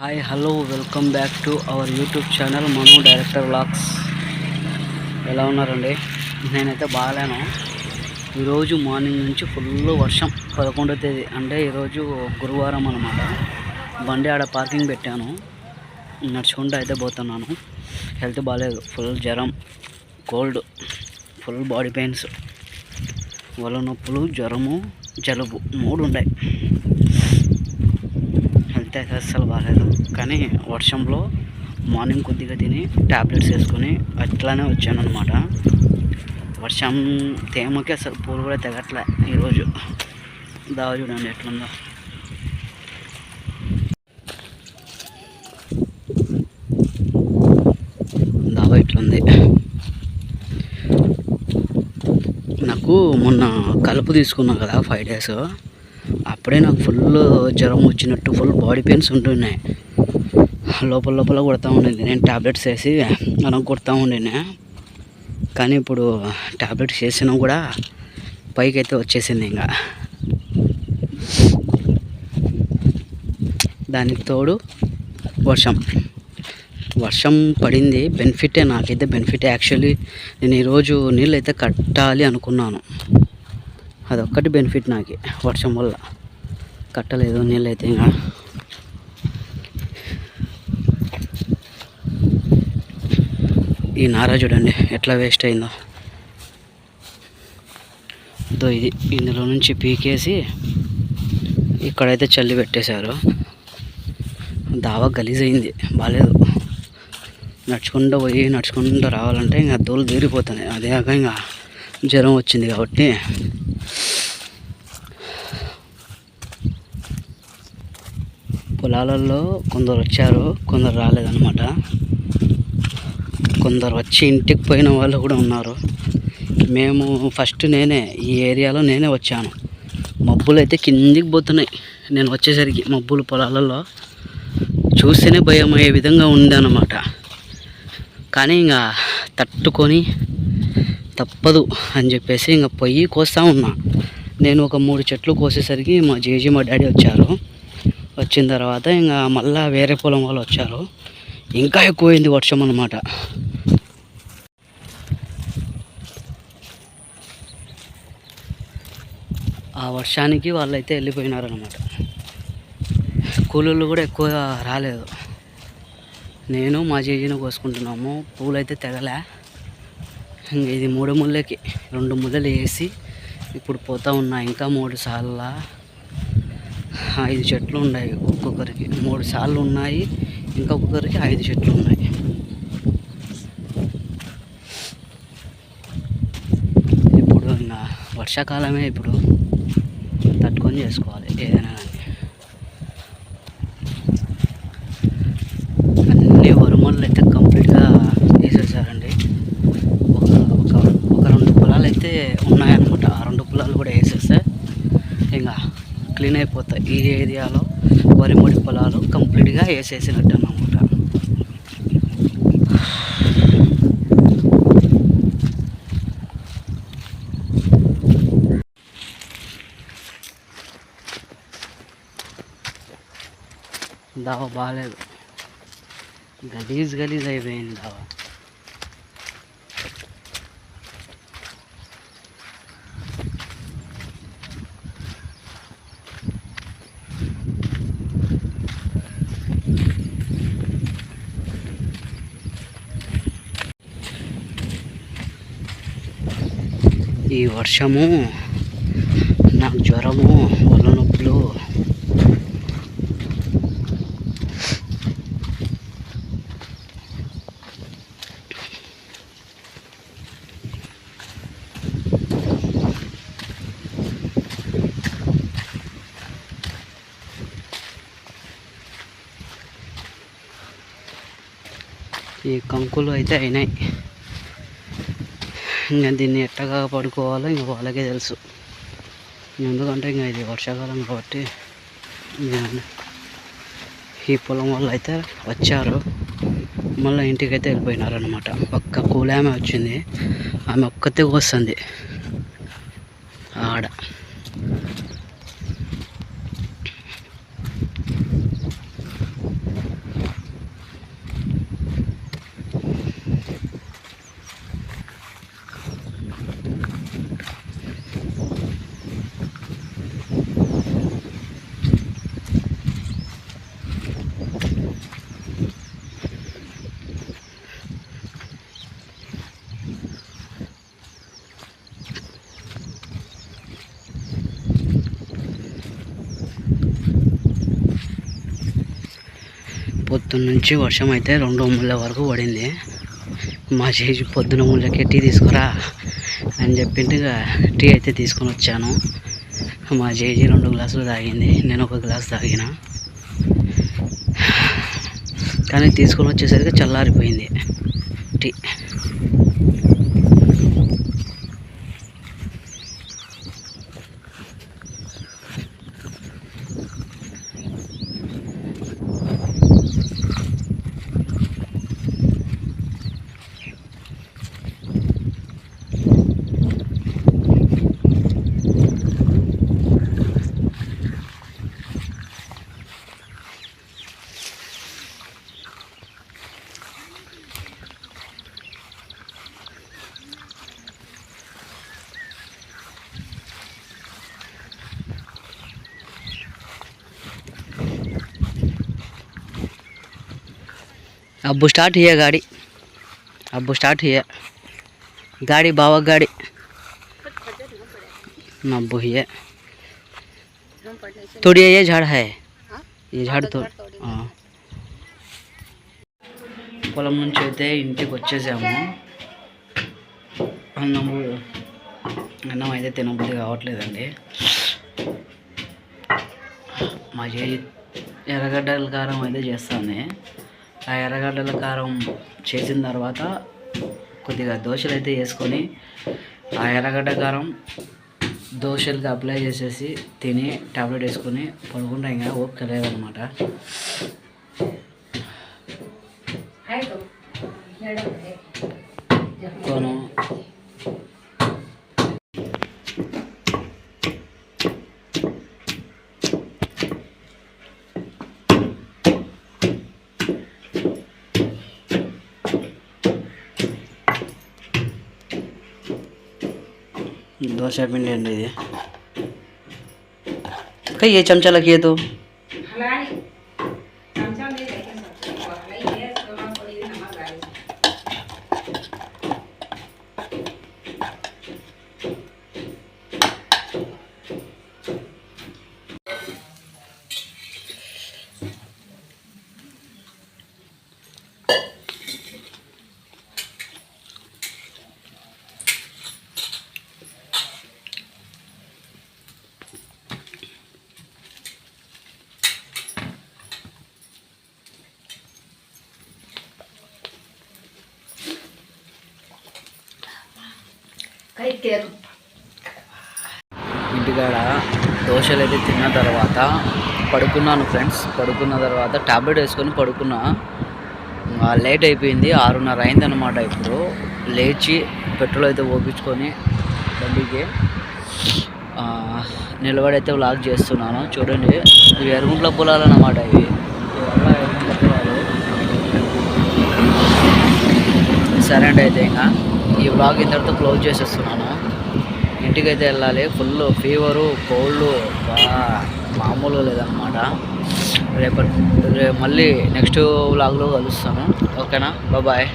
Hi hello welcome back to our YouTube channel Manu director vlogs ఎలా ఉన్నారండి? నేనైతే బాగాలేను. ఈరోజు మార్నింగ్ నుంచి ఫుల్ వర్షం పదకొండో తేదీ. అంటే ఈరోజు గురువారం అనమాట బండి ఆడ పార్కింగ్ పెట్టాను. నడుచుకుంటూ అయితే పోతున్నాను. హెల్త్ బాగాలేదు. ఫుల్ జ్వరం కోల్డ్ ఫుల్ బాడీ పెయిన్స్ వల్ల నొప్పులు జ్వరము జలుబు మూడు ఉన్నాయి. హెల్త్ అయితే అస్సలు బాగాలేదు. కానీ వర్షంలో మార్నింగ్ కొద్దిగా తిని ట్యాబ్లెట్స్ వేసుకొని అట్లానే వచ్చాను అనమాట వర్షం తేమకి అసలు పూలు కూడా తెగట్లే ఈరోజు. దావ చూడండి ఎట్లుందో. దావ ఇట్లుంది నాకు మొన్న కలుపు తీసుకున్నాను కదా ఫైవ్ డేస్. అప్పుడే నాకు ఫుల్ జ్వరం వచ్చినట్టు ఫుల్ బాడీ పెయిన్స్ ఉంటున్నాయి. లోపల లోపల కొడతా ఉండేది. నేను ట్యాబ్లెట్స్ వేసి అలా కొడతా ఉండే కానీ ఇప్పుడు ట్యాబ్లెట్స్ వేసినా కూడా పైకి అయితే వచ్చేసింది ఇంకా. దానికి తోడు వర్షం. వర్షం పడింది. బెనిఫిటే నాకైతే బెనిఫిట్. యాక్చువల్లీ నేను ఈరోజు నీళ్ళు అయితే కట్టాలి అనుకున్నాను. అదొక్కటి బెనిఫిట్ నాకు వర్షం వల్ల. కట్టలేదు నీళ్ళు అయితే ఇంకా. ఈ నారా చూడండి ఎట్లా వేస్ట్ అయిందో. దో ఇది ఇందులో నుంచి పీకేసి ఇక్కడైతే చల్లి పెట్టేశారు. దావా గలీజ్ అయింది బాగాలేదు నడుచుకుంటూ పోయి నడుచుకుంటూ రావాలంటే ఇంకా దోలు తీరిపోతున్నాయి అదే కాక ఇంకా జ్వరం వచ్చింది కాబట్టి పొలాలలో కొందరు వచ్చారు కొందరు రాలేదన్నమాట. కొందరు వచ్చి ఇంటికి పోయిన వాళ్ళు కూడా ఉన్నారు. మేము ఫస్ట్ నేనే ఈ ఏరియాలో నేనే వచ్చాను. మబ్బులు అయితే కిందికి పోతున్నాయి. నేను వచ్చేసరికి మబ్బులు పొలాలలో చూస్తేనే భయం అయ్యే విధంగా ఉందన్నమాట. కానీ ఇంకా తట్టుకొని తప్పదు అని చెప్పేసి ఇంకా పొయ్యి కోస్తా ఉన్నా. నేను ఒక మూడు చెట్లు కోసేసరికి మా జేజీ మా డాడీ వచ్చారు. వచ్చిన తర్వాత ఇంకా మళ్ళీ వేరే పొలం వాళ్ళు వచ్చారు. ఇంకా ఎక్కువైంది వర్షం అన్నమాట. ఆ వర్షానికి వాళ్ళైతే వెళ్ళిపోయినారు అనమాట కూలీలు కూడా ఎక్కువ రాలేదు. నేను మా జీజీని కోసుకుంటున్నాము. పూలు అయితే తెగలే ఇది మూడు ముళ్ళకి రెండు ముళ్ళలు వేసి ఇప్పుడు పోతా ఉన్నా ఇంకా మూడు సార్ల. ఐదు చెట్లు ఉన్నాయి. ఒక్కొక్కరికి మూడు సార్లు ఉన్నాయి. ఇంకొకరికి ఐదు చెట్లు ఉన్నాయి. ఇప్పుడు ఇంకా వర్షాకాలమే ఇప్పుడు తట్టుకొని చేసుకోవాలి ఏదైనా కానీ. అన్ని వరుమలు అయితే కంప్లీట్గా వేసేసారండి ఒక ఒక ఒక రెండు పొలాలు అయితే ఉన్నాయన్నమాట ఆ రెండు పొలాలు కూడా వేసేస్తే ఇంకా క్లీన్ అయిపోతాయి. ఈ ఏరియాలో వరి ముడి పొలాలు కంప్లీట్గా వేసేసినట్టు అన్నమాట. దావ బాగాలేదు. గలీజ్ గలీజ్ అయిపోయింది దావా. ఈ వర్షము నాకు జ్వరము ఒళ్ళు నొప్పులు. ఈ కంకులు అయితే అయినాయి. ఇంకా దీన్ని ఎట్టగా పడుకోవాలో ఇంక వాళ్ళకే తెలుసు. ఎందుకంటే ఇంకా ఇది వర్షాకాలం కాబట్టి ఈ పొలం వాళ్ళు అయితే వచ్చారు. మళ్ళీ ఇంటికైతే వెళ్ళిపోయినారు అనమాట ఒక్క కూలామె వచ్చింది. ఆమె ఒక్కతే వస్తుంది. ఆడ. పొద్దున్న నుంచి వర్షం అయితే రెండు ముళ్ళ వరకు పడింది. మా చేసి పొద్దున ముళ్ళకి టీ తీసుకురా అని చెప్పింటే టీ అయితే తీసుకొని వచ్చాను. మా చేసి రెండు గ్లాసులు తాగింది. నేను ఒక గ్లాస్ తాగిన. కానీ తీసుకొని వచ్చేసరికి చల్లారిపోయింది టీ. अब्बू स्टार्ट है गाड़ी अब्बू स्टार्ट है गाड़ी बाबा गाड़ी नब्बू है थोड़ी ये झाड़ है ये झाड़ तो हाँ। పొలం నుంచి అయితే ఇంటికి వచ్చేసాము అన్నము అన్నం అయితే తినబుద్ధి కావట్లేదండి మా చేయి ఎర్రగడ్డల కారం అయితే చేస్తాను ఆ ఎర్రగడ్డల కారం చేసిన తర్వాత కొద్దిగా దోశలు అయితే వేసుకొని ఆ ఎర్రగడ్డ కారం దోశలకి అప్లై చేసేసి తిని టాబ్లెట్ వేసుకొని పడుకుంటా ఇంకా ఓపిక లేదనమాట. కొను दो शेफ इंडियन दे कहीं ये चमचा लगी है तो? ఇంటికాడ దోశలు అయితే తిన్న తర్వాత పడుకున్నాను ఫ్రెండ్స్. పడుకున్న తర్వాత టాబ్లెట్ వేసుకొని పడుకున్నా. లేట్ అయిపోయింది ఆరున్నర అయిందనమాట ఇప్పుడు. లేచి పెట్రోల్ అయితే ఓపించుకొని బండికి నిలబడైతే వ్లాగ్ చేస్తున్నాను. చూడండి ఇవి ఎరుగుంట్ల పొలాలు అన్నమాట ఇవి. సరే అండి అయితే ఇంకా. ఈ బ్లాగ్ ఇంతటితో క్లోజ్ చేసేస్తున్నాను. ఇంటికైతే వెళ్ళాలి. ఫుల్ ఫీవరు కోల్డ్ మామూలు లేదనమాట రేపటి రే మళ్ళీ నెక్స్ట్ బ్లాగ్లో కలుస్తాను. ఓకేనా బాయ్